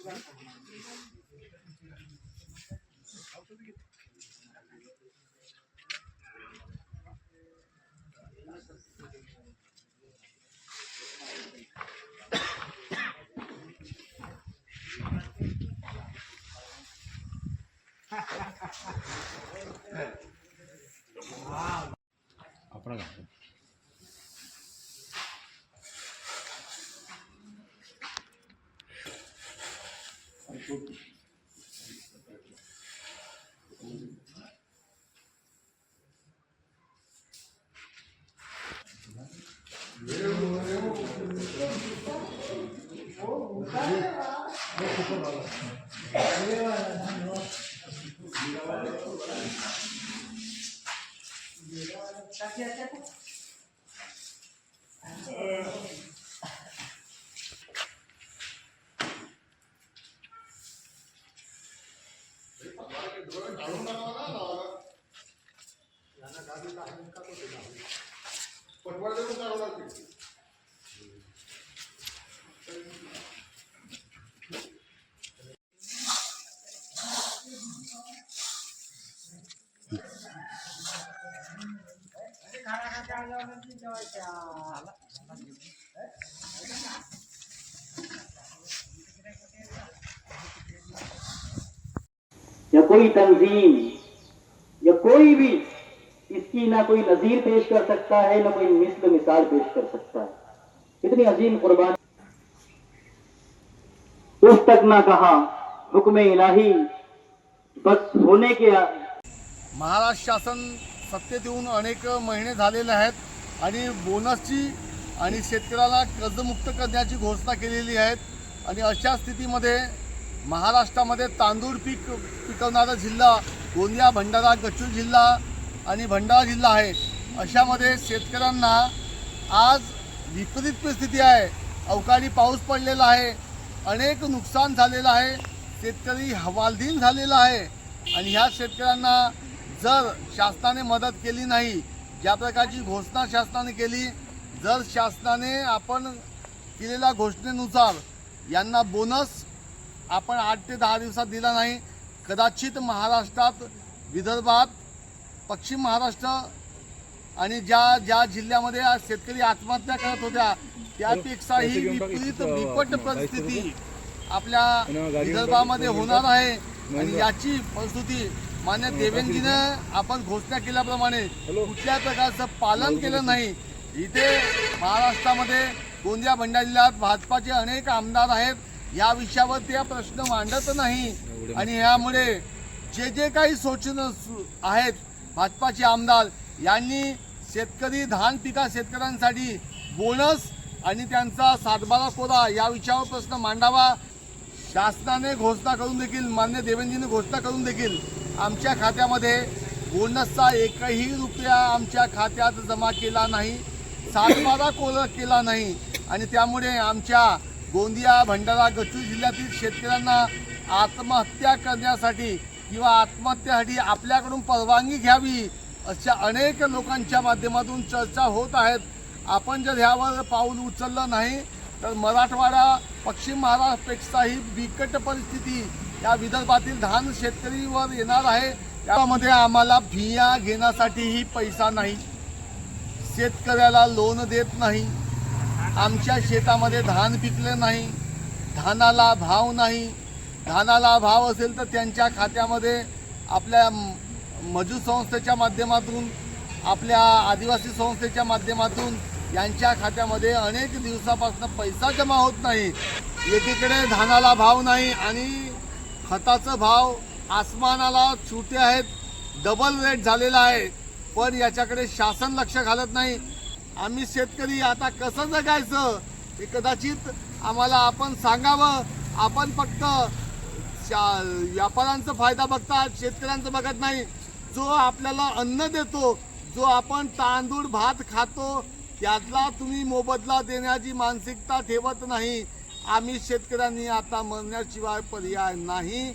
Wow. Apa lagi? Gracias. या कोई तंजीम, या कोई भी, इसकी ना कोई नजीर पेश कर सकता है, ना कोई मिसल मिसाल पेश कर सकता है। इतनी अजीम कुर्बान। उस तक ना कहा, हुक्म इलाही, बस होने के महाराष्ट्र शासन सत्तेत येऊन अनेक महिने झालेले आहेत आणि बोनसची आणि शेतकऱ्याला कर्जमुक्त करण्याची घोषणा केलेली आहेत आणि अशा स्थितीमध्ये महाराष्ट्रामध्ये तांदूळ पीक पिकवणारा जिल्हा गोंदिया भंडारा गच्चूर जिल्हा आणि भंडारा जिल्हा आहे. अशामध्ये शेतकऱ्यांना आज विपरीत परिस्थिती आहे. अवकाळी पाऊस पडलेला आहे. अनेक नुकसान झालेलं आहे. शेतकरी हवालदीन झालेला आहे. आणि ह्या शेतकऱ्यांना जर शासनाने मदत केली नाही ज्या प्रकारची घोषणा शासनाने केली जर शासनाने आपण केलेल्या घोषणेनुसार यांना बोनस आपण आठ ते दहा दिवसात दिला नाही कदाचित महाराष्ट्रात विदर्भात पश्चिम महाराष्ट्र आणि ज्या ज्या जिल्ह्यामध्ये आज शेतकरी आत्महत्या करत होत्या त्यापेक्षा ही विपरीत बिकट परिस्थिती आपल्या विदर्भामध्ये होणार आहे आणि याची परिस्थिती मान्य देवेंद्रजीनं आपण घोषणा केल्याप्रमाणे कुठल्या प्रकारचं पालन केलं नाही. इथे महाराष्ट्रामध्ये गोंदिया भंडारा जिल्ह्यात भाजपाचे अनेक आमदार आहेत. या विषयावर ते प्रश्न मांडत नाही. आणि यामुळे जे जे काही सूचना सु- आहेत भाजपाचे आमदार यांनी शेतकरी धान पिका शेतकऱ्यांसाठी बोनस आणि त्यांचा सातबारा कोरा या विषयावर प्रश्न मांडावा. शासनाने घोषणा करून देखील मान्य देवेंद्रजीने घोषणा करून देखील आमच्या खात्यामध्ये बोनसचा एकही रुपया आमच्या खात्यात जमा केला नाही सातबारा कोल केला नाही. आणि त्यामुळे आमच्या गोंदिया भंडारा गच्चूर जिल्ह्यातील शेतकऱ्यांना आत्महत्या करण्यासाठी किंवा आत्महत्येसाठी आपल्याकडून परवानगी घ्यावी अशा अनेक लोकांच्या माध्यमातून चर्चा होत आहेत. आपण जर ह्यावर पाऊल उचललं नाही तर मराठवाडा पश्चिम महाराष्ट्रापेक्षाही बिकट परिस्थिती या विदर्भातील धान शेतकरीवर येणार आहे. त्यामध्ये आम्हाला बिया घेण्यासाठीही पैसा नाही. शेतकऱ्याला लोन देत नाही. आमच्या शेतामध्ये धान पिकले नाही. धानाला भाव नाही. धानाला भाव असेल तर त्यांच्या खात्यामध्ये आपल्या मजूर संस्थेच्या माध्यमातून आपल्या आदिवासी संस्थेच्या माध्यमातून यांच्या खात्यामध्ये अनेक दिवसापासून पैसा जमा होत नाही. एकीकडे धानाला भाव नाही आणि खताचं भाव आसमानाला छुटे आहेत. डबल रेट झालेला आहे. पण याच्याकडे शासन लक्ष घालत नाही. आम्ही शेतकरी आता कसं जगायचं? हे कदाचित आम्हाला आपण सांगावं. आपण फक्त शा- व्यापाऱ्यांचा फायदा बघतात शेतकऱ्यांचं बघत नाही. जो आपल्याला अन्न देतो जो आपण तांदूळ भात खातो त्यातला तुम्ही मोबदला देण्याची मानसिकता ठेवत नाही. आम्ही शेतकऱ्यांनी आता मरण्याशिवाय पर्याय नाही.